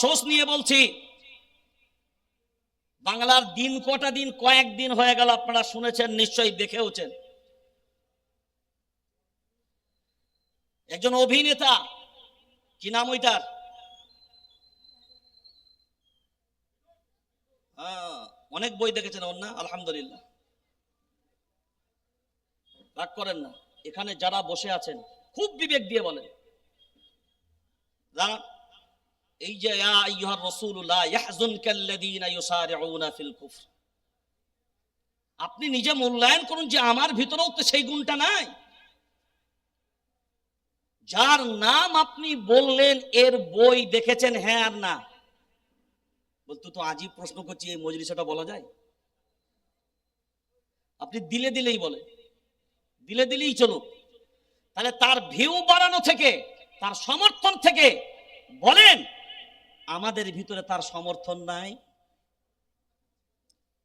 আফসোস নিয়ে বলছি বাংলার দিন কটা দিন কয়েকদিন হয়ে গেল আপনারা শুনেছেন নিশ্চয়ই দেখেওছেন। একজন অভিনেতা কি নাম ওইটার? হ্যাঁ, অনেক বই দেখেছেন ওর না? আলহামদুলিল্লাহ। রাগ করেন না। এখানে যারা বসে আছেন খুব বিবেক দিয়ে বলেন। জানান এই যে, ইয়া ফিল কুফর। আপনি নিজে মূল্যায়ন করুন যে আমার ভিতরেও তো সেই গুণটা নাই। যার নাম আপনি বললেন, এর বই দেখেছেন হ্যাঁ আর না? বলতো তো আজই প্রশ্ন করছি, এই মজলিসটা বলা যায়? আপনি দিলে দিলেই বলে, দিলে দিলেই চলুক। তাহলে তার ভিউ বাড়ানো থেকে, তার সমর্থন থেকে বলেন আমাদের ভিতরে তার সমর্থন নাই।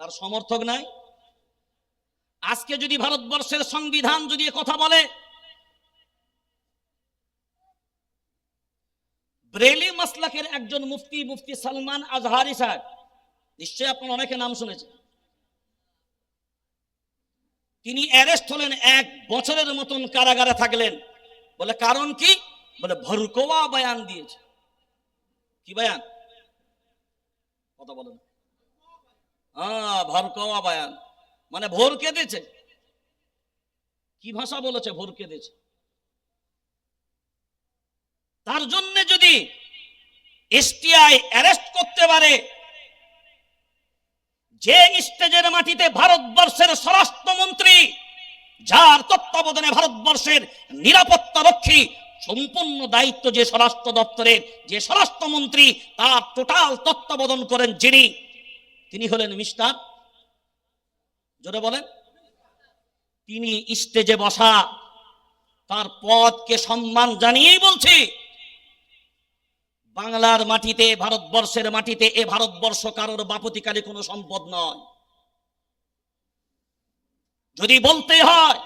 তার সমর্থক নাই। আজকে যদি ভারতবর্ষের সংবিধান যদি কথা বলে, ব্রেলি মাসলাকের একজন মুফতি মুফতি সালমান আজহারি সাহেব, নিশ্চয়ই আপনার অনেকে নাম শুনেছেন, তিনি অ্যারেস্ট হলেন এক বছরের মতন কারাগারে থাকলেন। বলে কারণ কি? বলে ভরকোয়া বয়ান দিয়েছে। কি বয়ান? কথা বলেন হ্যাঁ ভরকোয়া বয়ান। মানে ভোরকে দিয়েছে কি ভাষা বলেছে? ভোরকে দিয়েছে তার জন্য যদি এসটিআই অ্যারেস্ট করতে পারে, যে স্টেজের মাটিতে ভারতবর্ষের স্বরাষ্ট্রমন্ত্রী, যার তত্ত্বাবধানে ভারতবর্ষের নিরাপত্তা রক্ষী সম্পূর্ণ দায়িত্ব যে স্বরাষ্ট্র দপ্তরের, যে স্বরাষ্ট্রমন্ত্রী, তার টোটাল তত্ত্বাবধান করেন যিনি, তিনি হলেন মিস্টার, জোরে বলেন, তিনি স্টেজে বসা, তার পদকে সম্মান জানিয়েই বলছি, বাংলার মাটিতে, ভারতবর্ষের মাটিতে এ ভারতবর্ষ কারোর বাপতিকারী কোনো সম্পদ নয়। যদি বলতে হয়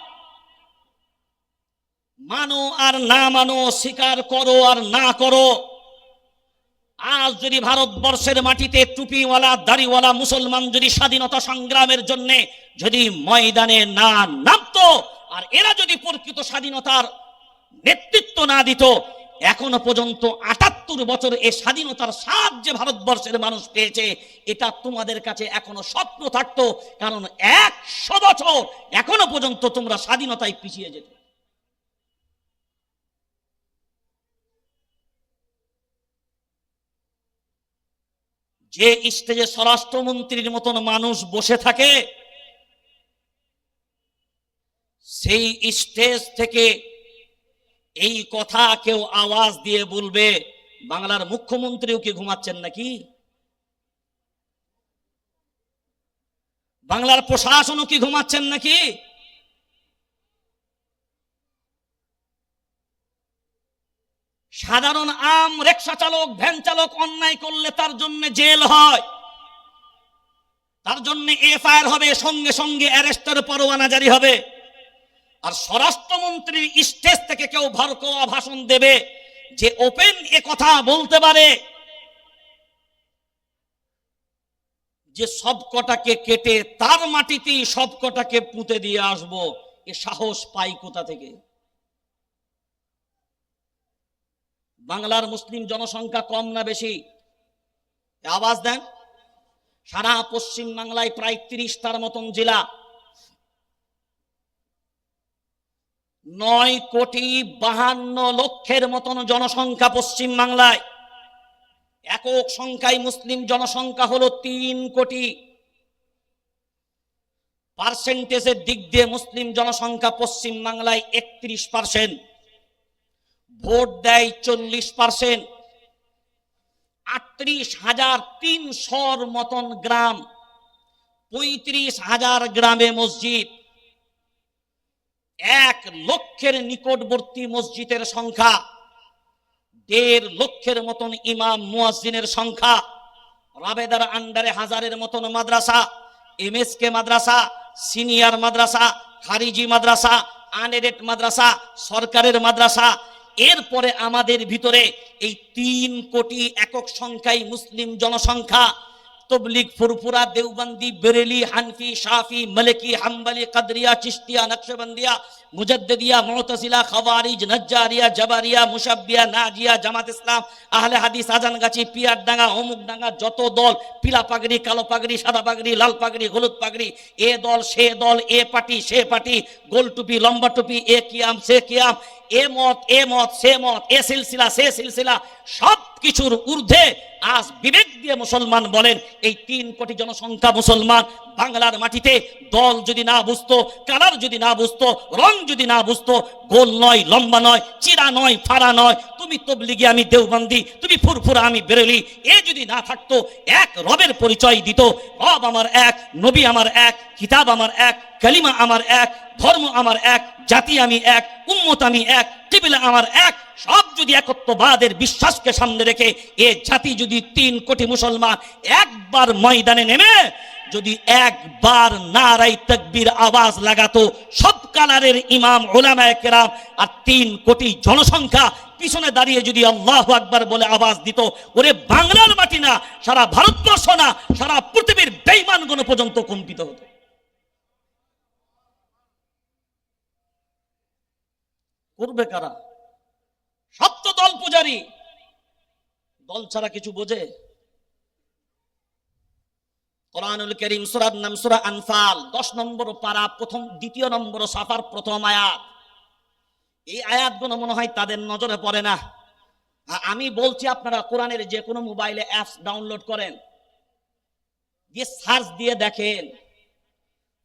মানো আর না মানো, স্বীকার করো আর না করো। আজ যদি ভারতবর্ষের মাটিতে টুপিওয়ালা, দাড়িওয়ালা মুসলমান যদি স্বাধীনতা সংগ্রামের জন্য যদি ময়দানে না নামতো, আর এরা যদি প্রকৃত স্বাধীনতার নেতৃত্ব না দিত, এখনও পর্যন্ত আটাত্তর বছর এই স্বাধীনতার স্বাদ যে ভারতবর্ষের মানুষ পেয়েছে, এটা তোমাদের কাছে এখনও স্বপ্ন থাকতো, কারণ একশো বছর এখনও পর্যন্ত তোমরা স্বাধীনতায় পিছিয়ে যেত। যে স্টেজে স্বরাষ্ট্রমন্ত্রীর মতন মানুষ বসে থাকে, সেই স্টেজ থেকে এই কথা কেউ আওয়াজ দিয়ে বলবে, বাংলার মুখ্যমন্ত্রীও কি ঘুমাচ্ছেন নাকি? বাংলার প্রশাসনও কি ঘুমাচ্ছেন নাকি? সাধারণ আম রিক্সা চালক, ভ্যান চালক অন্যায় করলে তার জন্য জেল হয়। তার জন্য এফআইআর হবে, সঙ্গে সঙ্গে অ্যারেস্টের পরোয়ানা জারি হবে। আর স্বরাষ্ট্রমন্ত্রীর স্টেজ থেকে কেউ ভারকোয়া ভাষণ দেবে যে ওপেন এ কথা বলতে পারে। যে সব কটাকে কেটে তার মাটিতেই সব কটাকে পুঁতে দিয়ে আসব, এ সাহস পাই কোথা থেকে? বাংলার মুসলিম জনসংখ্যা কম না বেশি? আওয়াজ দেন। সারা পশ্চিম বাংলায় প্রায় তিরিশটার মতন জেলা। নয় কোটি বাহান্ন লক্ষের মতন জনসংখ্যা পশ্চিম বাংলায়। একক সংখ্যায় মুসলিম জনসংখ্যা হলো তিন কোটি। পার্সেন্টেজের দিক দিয়ে মুসলিম জনসংখ্যা পশ্চিম বাংলায় একত্রিশ পার্সেন্ট। ভোট দেয় চল্লিশ পার্সেন্ট আটত্রিশ হাজার তিনশোর মতন গ্রাম, পঁয়ত্রিশ হাজার গ্রামে মসজিদ। এক লক্ষের নিকটবর্তী মসজিদের সংখ্যা, দেড় লক্ষের মতন ইমাম মুয়াজ্জিনের সংখ্যা। রাবেদার আন্ডারে হাজারের মতন মাদ্রাসা, এমএসকে মাদ্রাসা, সিনিয়র মাদ্রাসা, খারিজি মাদ্রাসা, আনএডেড মাদ্রাসা, সরকারের মাদ্রাসা এরপরে আমাদের ভিতরে এই তিন কোটি একক সংখ্যাই মুসলিম জনসংখ্যা তবলিগ, ফুরফুরা, দেওবন্দি, বেরেলি, হানফি, শাফি, মালিকি, হাম্বলি, কাদরিয়া, চিশতিয়া, নকশবন্দিয়া মুজদ্দিয়া মুতাসিলা, খাওয়ারিজ, নজ্জারিয়া, জবারিয়া মুসাব্বিয়া নাজিয়া, জামাত ইসলাম, আহলে হাদিস, আজানগাছি, পিয়ারডাঙ্গা, অমুকডাঙ্গা, যত দল পিলা পাগড়ি কালো পাগড়ি সাদা পাগড়ি লাল পাগড়ি হলুদ পাগড়ি এ দল, সে দল, এ পার্টি, সে পার্টি গোল টুপি লম্বা টুপি এ কিয়াম, সে কিয়াম, এ মত এ মত, সে মত, এ সিলসিলা, সে সিলসিলা সব কিছুর ঊর্ধ্বে আজ বিবেক দিয়ে মুসলমান বলেন, এই তিন কোটি জনসংখ্যা মুসলমান বাংলার মাটিতে, দল যদি না বুঝতো, কালার যদি না বুঝতো, রং যদি না বুঝতো, গোল নয়, লম্বা নয়, চিরা নয়, ফাড়া নয়, তুমি তবলিগি, আমি দেওবন্দি, তুমি ফুরফুরা, আমি বেরেলি, এ যদি না থাকতো, এক রবের পরিচয় দিত, রব আমার এক, নবী আমার এক, কিতাব আমার এক, কালিমা আমার এক, ধর্ম আমার এক, জাতি আমি এক, উম্মত আমি এক টিবিলা আমার এক, সব যদি একত্ববাদের বিশ্বাসকে সামনে রেখে এ জাতি যদি তিন কোটি মুসলমান একবার ময়দানে নেমে, যদি একবার নারাই তকবীর আওয়াজ লাগাতো সব কালারের ইমাম ওলামায়ে কেরাম আর তিন কোটি জনসংখ্যা পিছনে দাঁড়িয়ে যদি আল্লাহ আকবার বলে আওয়াজ দিত, ওরে বাংলার মাটি না, সারা ভারতবর্ষ না, সারা পৃথিবীর বেইমানগুলো পর্যন্ত কম্পিত হতো। করবে কারা? সপ্ত দল পূজারী। দল ছাড়া কিছু বোঝে? কোরআনুল করিম সুরার নাম সুরা আনফাল। দশ নম্বর পারা, প্রথম, দ্বিতীয় নম্বর সাফার, প্রথম আয়াত। এই আয়াতগুলো মনে হয় তাদের নজরে পড়ে না। আমি বলছি আপনারা কোরআনের যে কোনো মোবাইলে অ্যাপস ডাউনলোড করেন। দিয়ে সার্চ দিয়ে দেখেন।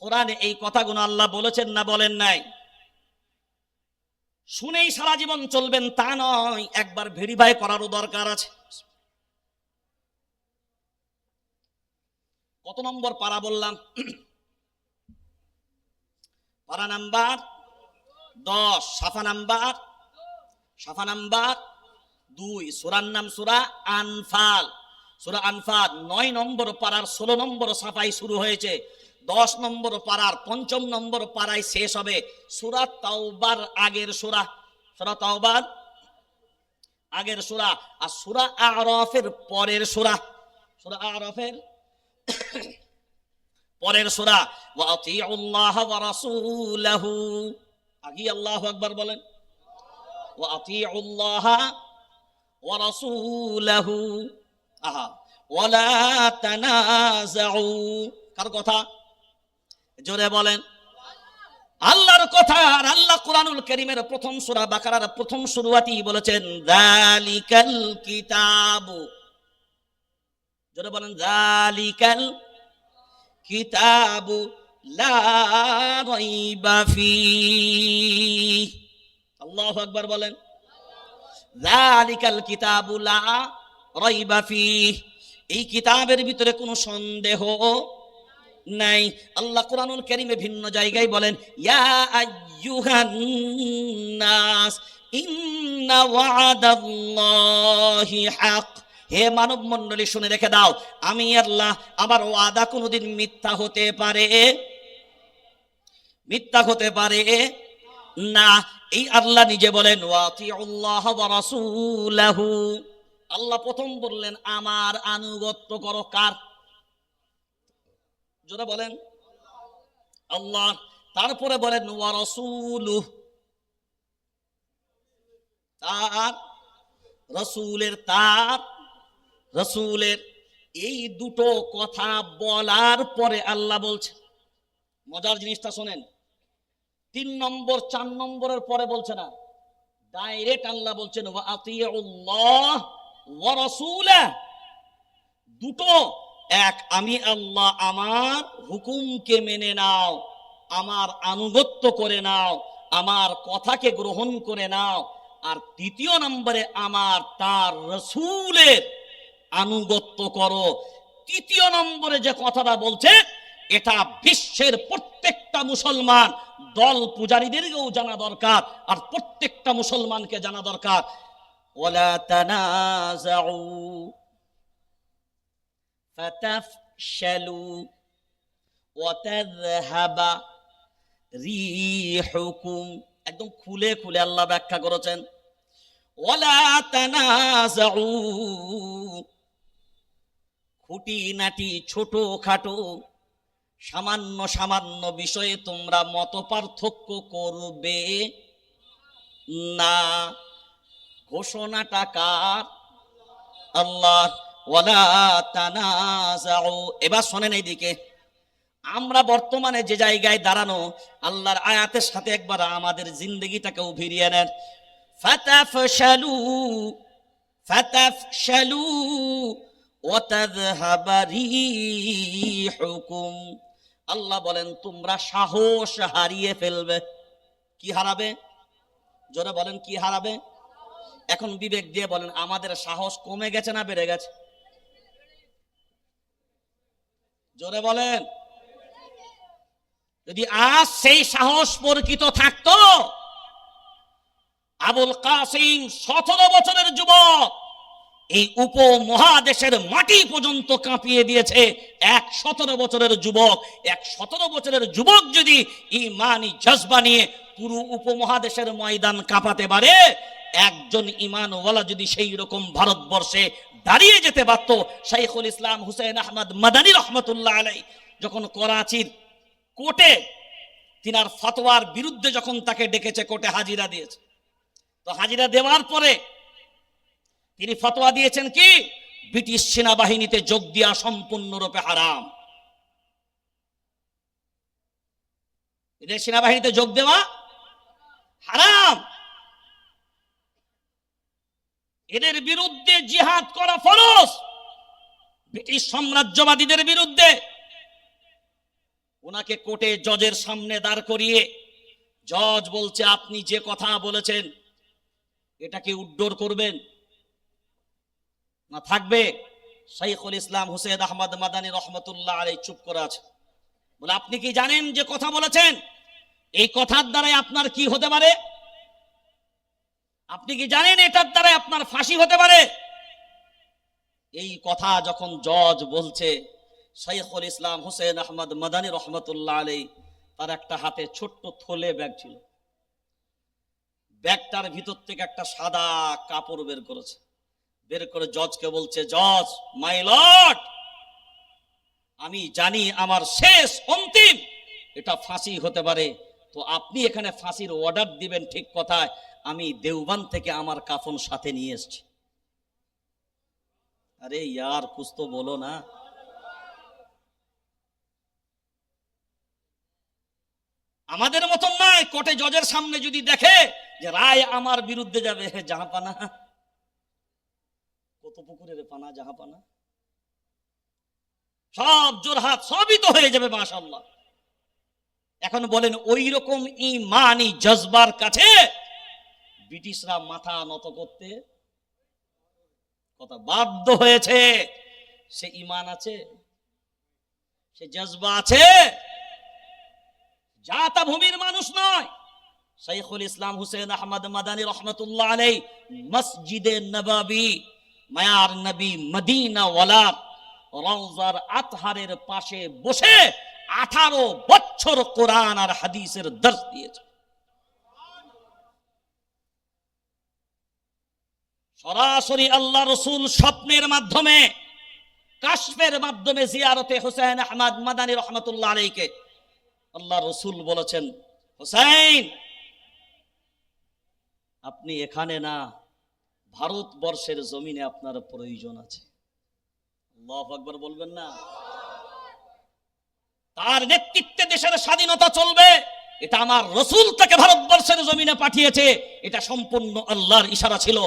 কোরআনে এই কথাগুলো আল্লাহ বলেছেন না বলেন নাই। শুনেই সারা জীবন চলবেন তা নয়, একবার ভেরিফাই করারও দরকার আছে। কত নম্বর পারা বললাম? পারা নাম্বার দশ, সাফা নাম্বার সাফা নাম্বার দুই, সুরার নাম সুরা আনফাল। সুরা আনফাল নয় নম্বর পাড়ার ষোলো নম্বর সাফাই শুরু হয়েছে। দশ নম্বর পাড়ার পঞ্চম নম্বর পাড়ায় শেষ হবে সুরা তাওবার আগের সুরা। সুরা তাওবার আগের সুরা আর সুরা আরফের পরের সুরা। সুরা আরফের পরের সুরা। ওয়া রাসূলাহু। আগে আল্লাহু আকবার বলেন। ওয়া আতিউল্লাহ ওয়া রাসূলাহু। আহা। ওয়ালা তানাজাউ কার কথা? জোরে বলেন। আল্লাহর কথা আর আল্লাহ কোরআনুল করিমের প্রথম সূরা বাকারার প্রথম শুরুয়াতি বলেছেন, যালিকাল কিতাবু। জোরে বলেন, যালিকাল কিতাবু লা রাইবা ফি আল্লাহু আকবার বলেন, যালিকাল কিতাবু লা রাইবা ফি এই কিতাবের ভিতরে কোনো সন্দেহ নাই। আল্লাহ কোরআনুল কারীমে ভিন্ন জায়গায় বলেন, ইয়া আইয়ুহান নাস, ইন্না ওয়াদাল্লাহি হক। হে মানব মণ্ডলী শুনে রেখে দাও, আমি আল্লাহ, আমার ওয়াদা কোনোদিন মিথ্যা হতে পারে? মিথ্যা হতে পারে? না। এই আল্লাহ নিজে বলেন, ওয়াতিউল্লাহ ওয়া রাসূলাহু। আল্লাহ প্রথম বললেন, আমার আনুগত্য করো কার? জোরে বলেন। আল্লাহ, তারপরে বলেন, ওয়া রাসূলুহ। তার রসুলের তার রসুলের এই দুটো কথা বলার পরে আল্লাহ বলছে মজার জিনিসটা শোনেন, তিন নম্বর, চার নম্বরের পরে বলছে না, ডাইরেক্ট আল্লাহ বলছেন দুটো এক, আমি আল্লাহ আমার হুকুমকে মেনে নাও, আমার আনুগত্য করে নাও, আমার কথাকে গ্রহণ করে নাও। আর তৃতীয় নম্বরে আমার তার রসুলের আনুগত্য করো। তৃতীয় নম্বরে যে কথাটা বলছে, এটা বিশ্বের প্রত্যেকটা মুসলমান, দল পূজারীদেরকেও জানা দরকার, আর প্রত্যেকটা মুসলমানকে জানা দরকার। ওলা তানাজাউ ফাতাফশালু ওয়াতাযহাবা রিহুকুম একদম খুলে খুলে আল্লাহ ব্যাখ্যা করেছেন। ওয়ালা তানাজাউ খুঁটিনাটি ছোট খাটো সামান্য সামান্য বিষয়ে তোমরা মত পার্থক্য করবে না। ঘোষণাটা কার? আল্লাহ ওয়ালা তানাজাউ। এবার শোনেন এইদিকে। আমরা বর্তমানে যে জায়গায় দাঁড়ানো, আল্লাহর আয়াতের সাথে একবার আমাদের জিন্দগিটাকেও ভিড়িয়ে নেন। ফাতাফশালু ফাতাফশালু, ওয়াতাযহাব রিহুকুম। আল্লাহ বলেন, তোমরা সাহস হারিয়ে ফেলবে। কি হারাবে? জোরে বলেন, কি হারাবে? এখন বিবেক দিয়ে বলেন, আমাদের সাহস কমে গেছে না বেড়ে গেছে? জোরে বলেন। যদি আজ সেই সাহস পরিচিত থাকতো, আবুল কাসিম সতেরো বছরের যুবক এই উপমহাদেশের মাটি পর্যন্ত কাঁপিয়ে দিয়েছে। এক সতেরো বছরের যুবক, এক সতেরো বছরের যুবক যদি ইমানি জজবা নিয়ে পুরো উপমহাদেশের ময়দান কাঁপাতে পারে, একজন ইমানওয়ালা যদি সেই রকম ভারতবর্ষে দাঁড়িয়ে যেতে পারতো শাইখুল ইসলাম হুসেন আহমদ মাদানী রহমতুল্লাহ আলাই যখন করাচির কোর্টে তিনার ফতোয়ার বিরুদ্ধে যখন তাকে ডেকেছে, কোর্টে হাজিরা দিয়েছে। তো হাজিরা দেওয়ার পরে তিনি ফতোয়া দিয়েছেন কি? ব্রিটিশ সেনাবাহিনীতে যোগ দেওয়া সম্পূর্ণরূপে হারাম। এদের সেনাবাহিনীতে যোগ দেওয়া হারাম। এদের বিরুদ্ধে জিহাদ করা ফরজ। ব্রিটিশ সাম্রাজ্যবাদীদের বিরুদ্ধে। ওনাকে কোর্টে জজের সামনে দাঁড় করিয়ে জজ বলছে, আপনি যে কথা বলেছেন, এটাকে উড্ডোর করবেন। না, থাকবে। শাইখুল ইসলাম হুসেন আহমদ মাদানী রহমতুল্লাহ আলাই চুপ করে আছে। বলে, আপনি কি জানেন যে কথা বলেছেন? এই কথার দ্বারাই আপনার কি হতে পারে? আপনি কি জানেন এটার দ্বারাই আপনার ফাঁসি হতে পারে? এই কথা যখন জজ বলছে, শাইখুল ইসলাম হুসেন আহমদ মাদানী রহমতুল্লাহ আলাই তার একটা হাতে ছোট্ট থলে ব্যাগ ছিল। ব্যাগটার ভিতর থেকে একটা সাদা কাপড় বের করেছে। বের করে জজকে বলছে, জজ, মাই লর্ড, আমি জানি আমার শেষ অন্তিম, এটা ফাঁসি হতে পারে। তো আপনি এখানে ফাঁসির অর্ডার দিবেন ঠিক কথায়। আমি দেওবান থেকে আমার কাফন সাথে নিয়ে এসেছি। আরে ইয়ার কুছ তো বলো না। আমাদের মতন নয়, কোর্টে জজের সামনে যদি দেখে যে রায় আমার বিরুদ্ধে যাবে জাহাপানা। কত পুকুরের পানা, জাহাপানা। সব জোরহাত সবই তো হয়ে যাবে মাশাল্লাহ এখন বলেন ওই রকম ইমানি জজবার কাছে ব্রিটিশরা মাথা নত করতে কথা বাধ্য হয়েছে। সে ইমান আছে, সে জজবা আছে। জাতা ভূমির মানুষ নয়। শাইখুল ইসলাম হুসেন আহমদ মাদানী রহমতুল্লাহ আলাই মসজিদে নবাবী, মায়ার নবী মদিনা ওয়ালার রওজার আতহারের পাশে বসে আঠারো বছর কোরআন আর হাদিসের দর্শ দিয়েছে। সরাসরি আল্লাহ রসুল স্বপ্নের মাধ্যমে কাশ্মের মাধ্যমে জিয়ারতে হোসেন আহমদ মাদানী রহমতুল্লাহ আলাইকে আল্লাহ রসুল বলেছেন হোসেন আপনি এখানে না, ভারতবর্ষের জমিনে আপনার প্রয়োজন আছে। আল্লাহ আকবর বলবেন না। তার নেতৃত্বে দেশের স্বাধীনতা চলবে। এটা আমার রসুল তাকে ভারতবর্ষের জমিনে পাঠিয়েছে, এটা সম্পূর্ণ আল্লাহর ইশারা ছিল।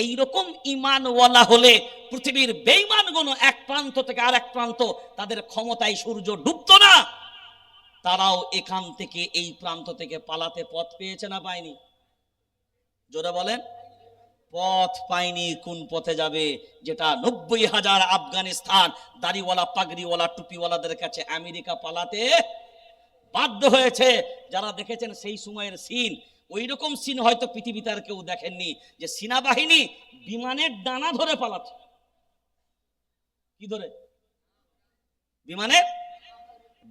এই রকম ইমানওয়ালা হলে পৃথিবীর বেইমানগুলো এক প্রান্ত থেকে আর এক প্রান্ত, তাদের ক্ষমতায় সূর্য ডুবতো না। তারাও এখান থেকে এই প্রান্ত থেকে পালাতে পথ পেয়েছে না পায়নি। জোরে বলেন, পথ পায়নি কোন পথে যাবে, যেটা নব্বই হাজার আফগানিস্তান, দাড়িওয়ালা, পাগড়িওয়ালা, টুপিওয়ালাদের কাছে আমেরিকা পালাতে বাধ্য হয়েছে যারা দেখেছেন সেই সময়ের সিন। ওই রকম সিন হয়তো পৃথিবীতে আর কেউ দেখেননি যে সেনাবাহিনী বিমানের ডানা ধরে পালাচ্ছে। কি ধরে? বিমানের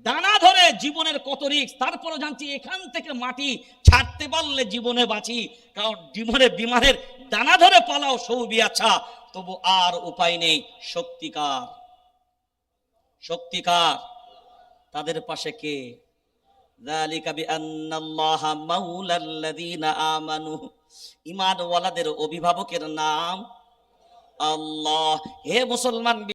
ডানা ধরে জীবনের কত রিক্স তারপরে জানছি এখান থেকে মাটি ছাড়তে পারলে জীবনে বাঁচি, কারণ জীবনে বিমানের ডানা ধরে পালাও সৌবি আচ্ছা। তবু আর উপায় নেই শক্তিকার শক্তিকার তাদের পাশে কে? ইমানওয়ালাদের অভিভাবকের নাম আল্লাহ। হে মুসলমান